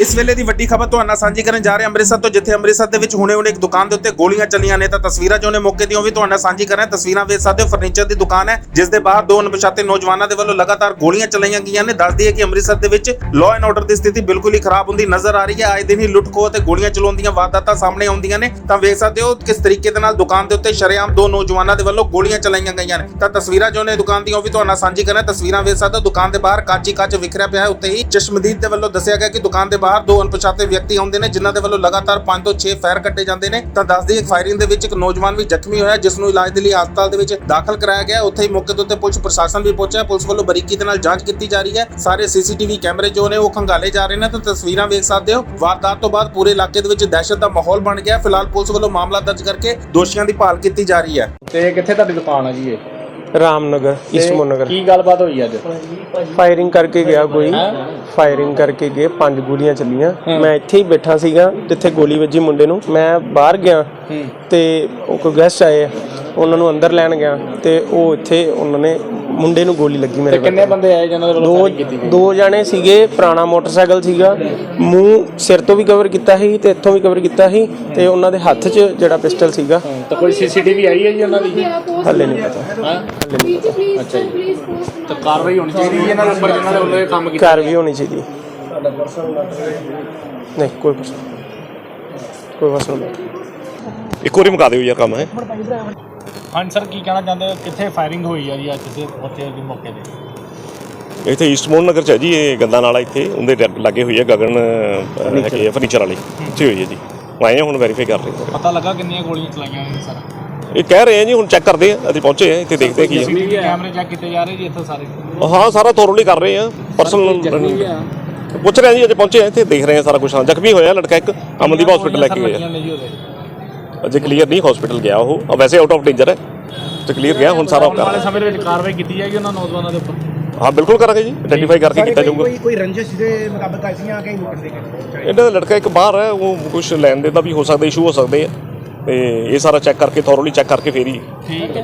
ਇਸ ਵੇਲੇ ਦੀ ਵੱਡੀ ਖਬਰ ਤੁਹਾਨੂੰ ਸਾਂਝੀ ਕਰਨ ਜਾ ਰਹੇ ਅੰਮ੍ਰਿਤਸਰ ਤੋਂ, ਜਿੱਥੇ ਅੰਮ੍ਰਿਤਸਰ ਦੇ ਵਿੱਚ ਹੁਣੇ-ਹੁਣੇ ਇੱਕ ਦੁਕਾਨ ਦੇ ਉੱਤੇ ਗੋਲੀਆਂ ਚੱਲੀਆਂ ਨੇ, ਤਾਂ ਤਸਵੀਰਾਂ ਜੋ ਨੇ ਮੌਕੇ ਦੀਆਂ ਉਹ ਵੀ ਤੁਹਾਨੂੰ ਸਾਂਝੀ ਕਰ ਰਹੇ ਤਸਵੀਰਾਂ ਵੇਖ ਸਕਦੇ ਹੋ ਫਰਨੀਚਰ ਦੀ ਦੁਕਾਨ ਹੈ, ਜਿਸ ਦੇ ਬਾਹਰ ਦੋ ਅਣਪਛਾਤੇ ਨੌਜਵਾਨਾਂ ਦੇ ਵੱਲੋਂ ਲਗਾਤਾਰ ਗੋਲੀਆਂ ਚਲਾਈਆਂ ਗਈਆਂ ਨੇ। ਦੱਸਦੀ ਹੈ ਕਿ ਅੰਮ੍ਰਿਤਸਰ ਦੇ ਵਿੱਚ ਲਾਅ ਐਂਡ ਆਰਡਰ ਦੀ ਸਥਿਤੀ ਬਿਲਕੁਲ ਹੀ ਖਰਾਬ ਹੁੰਦੀ ਨਜ਼ਰ ਆ ਰਹੀ ਹੈ। ਆਏ ਦਿਨ ਹੀ ਲੁੱਟ-ਖੋਹ ਗੋਲੀਆਂ ਚਲਾਉਣ ਦੀਆਂ ਵਾਰਦਾਤਾਂ ਸਾਹਮਣੇ ਆਉਂਦੀਆਂ ਨੇ। ਤਾਂ ਵੇਖ ਸਕਦੇ ਹੋ ਕਿਸ ਤਰੀਕੇ ਦੇ ਨਾਲ ਦੁਕਾਨ ਦੇ ਉੱਤੇ ਸ਼ਰੇਆਮ ਦੋ ਨੌਜਵਾਨਾਂ ਦੇ ਵੱਲੋਂ ਗੋਲੀਆਂ ਚਲਾਈਆਂ ਗਈਆਂ ਨੇ। ਤਾਂ ਤਸਵੀਰਾਂ ਜੋ ਨੇ ਦੁਕਾਨ ਦੀਆਂ ਉਹ ਵੀ ਤੁਹਾਨੂੰ ਸਾਂਝੀ ਕਰ ਰਹੇ ਤਸਵੀਰਾਂ ਵੇਖ ਸਕਦੇ ਹੋ, ਦੁਕਾਨ ਦੇ ਬਾਹਰ ਕਾਚੀ ਕੱਚ ਵਿਖਰਿਆ ਪਿਆ ਹੈ। ਉੱਤੇ ਹੀ ਚਸ਼ਮਦੀਦ ਦੇ ਵੱਲੋਂ ਦੱਸਿਆ ਗਿਆ ਕਿ ਦੁਕਾਨ ਦੇ ਬਾਹਰ ਦੋ ਅਣਪਛਾਤੇ ਵਿਅਕਤੀ ਆਉਂਦੇ ਨੇ, ਜਿਨ੍ਹਾਂ ਦੇ ਵੱਲੋਂ ਲਗਾਤਾਰ 5 ਤੋਂ 6 ਫਾਇਰ ਕੱਟੇ ਜਾਂਦੇ ਨੇ। ਤਾਂ ਦੱਸਦੀ ਹੈ ਫਾਇਰਿੰਗ ਦੇ ਵਿੱਚ ਇੱਕ ਨੌਜਵਾਨ ਵੀ ਜ਼ਖਮੀ ਹੋਇਆ, ਜਿਸ ਨੂੰ ਇਲਾਜ ਦੇ ਲਈ ਹਸਪਤਾਲ ਦੇ ਵਿੱਚ ਦਾਖਲ ਕਰਾਇਆ ਗਿਆ। ਉੱਥੇ ਹੀ ਮੌਕੇ ਦੇ ਉੱਤੇ ਪੁਲਿਸ ਪ੍ਰਸ਼ਾਸਨ ਵੀ ਪਹੁੰਚਿਆ। ਪੁਲਿਸ ਵੱਲੋਂ ਬਰੀਕੀ ਦੇ ਨਾਲ ਜਾਂਚ ਕੀਤੀ ਜਾ ਰਹੀ ਹੈ। ਸਾਰੇ ਸੀਸੀਟੀਵੀ ਕੈਮਰੇ ਜੋ ਨੇ, ਉਹ ਖੰਗਾਲੇ ਜਾ ਰਹੇ ਨੇ। ਤਾਂ ਤਸਵੀਰਾਂ ਵੇਖ ਸਕਦੇ ਹੋ। ਵਾਰਦਾਤ ਤੋਂ ਬਾਅਦ ਪੂਰੇ ਇਲਾਕੇ ਦੇ ਵਿੱਚ ਦਹਿਸ਼ਤ ਦਾ ਮਾਹੌਲ ਬਣ ਗਿਆ। ਫਿਲਹਾਲ ਪੁਲਿਸ ਵੱਲੋਂ ਮਾਮਲਾ ਦਰਜ ਕਰਕੇ ਦੋਸ਼ੀਆਂ ਦੀ ਭਾਲ ਕੀਤੀ ਜਾ ਰਹੀ ਹੈ। ਤੇ ਕਿੱਥੇ ਤੁਹਾਡੀ ਦੁਕਾਨ ਆ ਜੀ ਇਹ? ਰਾਮਨਗਰ ਈਸਟਮੋ ਨਗਰ ਕੀ ਗੱਲਬਾਤ ਹੋਈ ਅੱਜ? ਫਾਇਰਿੰਗ ਕਰਕੇ ਗਿਆ ਕੋਈ। ਫਾਇਰਿੰਗ ਕਰਕੇ ਗਏ ਪੰਜ ਗੋਲੀਆਂ ਚੱਲੀਆਂ। ਮੈਂ ਇੱਥੇ ਹੀ ਬੈਠਾ ਸੀਗਾ ਜਿੱਥੇ ਗੋਲੀ ਵੱਜੀ ਮੁੰਡੇ ਨੂੰ। ਮੈਂ ਬਾਹਰ ਗਿਆ ਤੇ ਉਹ ਕੋਈ ਗੈਸਟ ਆਏ ਉਹਨਾਂ ਨੂੰ ਅੰਦਰ ਲੈਣ ਗਿਆ ਤੇ ਉਹ ਇੱਥੇ ਉਹਨਾਂ ਨੇ ਮੁੰਡੇ ਨੂੰ ਗੋਲੀ ਲੱਗੀ ਮੇਰੇ ਕਿੰਨੇ ਬੰਦੇ ਆਏ ਜਿਹਨਾਂ ਦੇ ਵੱਲੋਂ ਦੋ ਫਾਇਰਿੰਗ ਕੀਤੀ ਗਈ? ਦੋ ਜਾਣੇ ਸੀਗੇ ਪੁਰਾਣਾ ਮੋਟਰਸਾਈਕਲ ਸੀਗਾ। ਮੂੰਹ ਸਿਰ ਤੋਂ ਵੀ ਕਵਰ ਕੀਤਾ ਸੀ ਤੇ ਇੱਥੋਂ ਵੀ ਕਵਰ ਕੀਤਾ ਸੀ ਤੇ ਉਹਨਾਂ ਦੇ ਹੱਥ 'ਚ ਜਿਹੜਾ ਪਿਸਟਲ ਸੀਗਾ। ਹਾਂ, ਤਾਂ ਕੋਈ ਸੀਸੀਟੀਵੀ ਆਈ ਹੈ ਜੀ ਉਹਨਾਂ ਦੀ ਹੱਲੇ ਨਹੀਂ ਪਤਾ। ਹਾਂ? ਅੱਛਾ ਜੀ। ਤਾਂ ਕਾਰਵਾਈ ਹੋਣੀ ਚਾਹੀਦੀ ਹੈ ਇਹਨਾਂ ਦੇ ਉੱਪਰ ਜਿਨ੍ਹਾਂ ਦੇ ਵੱਲੋਂ ਇਹ ਕੰਮ ਕੀਤਾ। ਘਰ ਵੀ ਹੋਣੀ ਚਾਹੀਦੀ ਨਹੀਂ ਕੋਈ ਨਹੀਂ। ਕੋਈ ਵਸਲ ਨਹੀਂ। ਇੱਕ ਵਾਰੀ ਮੁਕਾ ਦਿਓ ਯਾਰ ਕੰਮ ਹੈ। ਹਾਂਜੀ ਸਰ ਕੀ ਕਹਿਣਾ ਚਾਹੁੰਦੇ ਹੋ? ਕਿੱਥੇ ਫਾਇਰਿੰਗ ਹੋਈ ਆ ਜੀ ਅੱਜ ਕਿਸੇ ਬੱਚੇ ਦੇ ਮੌਕੇ ਤੇ? ਇੱਥੇ ਈਸਟਮੋਨ ਨਗਰ ਚ ਹੈ ਜੀ ਇਹ ਗੰਦਾ ਨਾਲਾ ਇੱਥੇ ਉਹਦੇ ਲਾਗੇ ਹੋਈ ਹੈ ਗਗਨ ਅਹ, ਹੈਗੇ ਆ ਫਰਨੀਚਰ ਵਾਲੇ। ਇੱਥੇ ਹੋਈ ਹੈ ਜੀ। ਉਹ ਆਏ ਆ ਹੁਣ ਵੈਰੀਫਾਈ ਕਰ ਰਹੇ ਆ। ਪਤਾ ਲੱਗਾ ਕਿੰਨੀਆਂ ਗੋਲੀਆਂ ਚਲਾਈਆਂ ਨੇ ਸਰ? ਇਹ ਕਹਿ ਰਹੇ ਆ ਜੀ ਹੁਣ ਚੈੱਕ ਕਰਦੇ ਆ ਅਸੀਂ ਪਹੁੰਚੇ ਆ ਇੱਥੇ ਦੇਖਦੇ ਆ ਕੀ ਸੀਸੀਟੀਵੀ ਕੈਮਰੇ ਚੈੱਕ ਕੀਤੇ ਜਾ ਰਹੇ ਜੀ ਇੱਥੇ ਸਾਰੇ? ਹਾਂ ਸਾਰਾ ਥੋਰਲੀ ਕਰ ਰਹੇ ਆ ਪਰਸਨਲ ਪੁੱਛ ਰਹੇ ਆ ਜੀ ਅਜੇ ਪਹੁੰਚੇ ਆ ਇੱਥੇ ਦੇਖ ਰਹੇ ਆ ਸਾਰਾ ਕੁਝ ਹਾਂ ਜ਼ਖਮੀ ਹੋਇਆ ਲੜਕਾ ਇੱਕ ਅਮਨਦੀਪ ਹਸਪੀਟਲ ਲੈ ਕੇ ਗਏ ਆ ਨੇ ਜੀ ਉਹਦੇ। ਅਜੇ ਕਲੀਅਰ ਨਹੀਂ ਹਸਪੀਟਲ ਗਿਆ ਉਹ। ਆ ਵੈਸੇ ਆਊਟ ਆਫ ਡੇਂਜਰ ਹੈ। ਤੇ ਕਲੀਅਰ ਗਿਆ ਹੁਣ ਸਾਰਾ ਕਰ ਵਾਲੇ ਸਮੇਂ ਦੇ ਵਿੱਚ ਕਾਰਵਾਈ ਕੀਤੀ ਜਾਏਗੀ ਉਹਨਾਂ ਨੌਜਵਾਨਾਂ ਦੇ ਉੱਪਰ। ਹਾਂ ਬਿਲਕੁਲ ਕਰਾਂਗੇ ਜੀ। ਆਈਡੈਂਟੀਫਾਈ ਕਰਕੇ ਕੀਤਾ ਜਾਊਗਾ। ਕੋਈ ਕੋਈ ਰੰਜਿਸ਼ ਦੇ ਮੁਤਾਬਕ ਆਈਆਂ ਕਿ ਲੁੱਟਣ ਦੇ ਇਹਨਾਂ ਦਾ ਲੜਕਾ ਇੱਕ ਬਾਹਰ ਹੈ ਉਹ ਕੁਝ ਲੈਣ ਦੇ ਦਾ ਵੀ ਹੋ ਸਕਦਾ ਇਸ਼ੂ ਹੋ ਸਕਦੇ ਆ। ਤੇ ਇਹ ਸਾਰਾ ਚੈੱਕ ਕਰਕੇ ਥੋਰਲੀ ਚੈੱਕ ਕਰਕੇ ਫੇਰ ਹੀ ਠੀਕ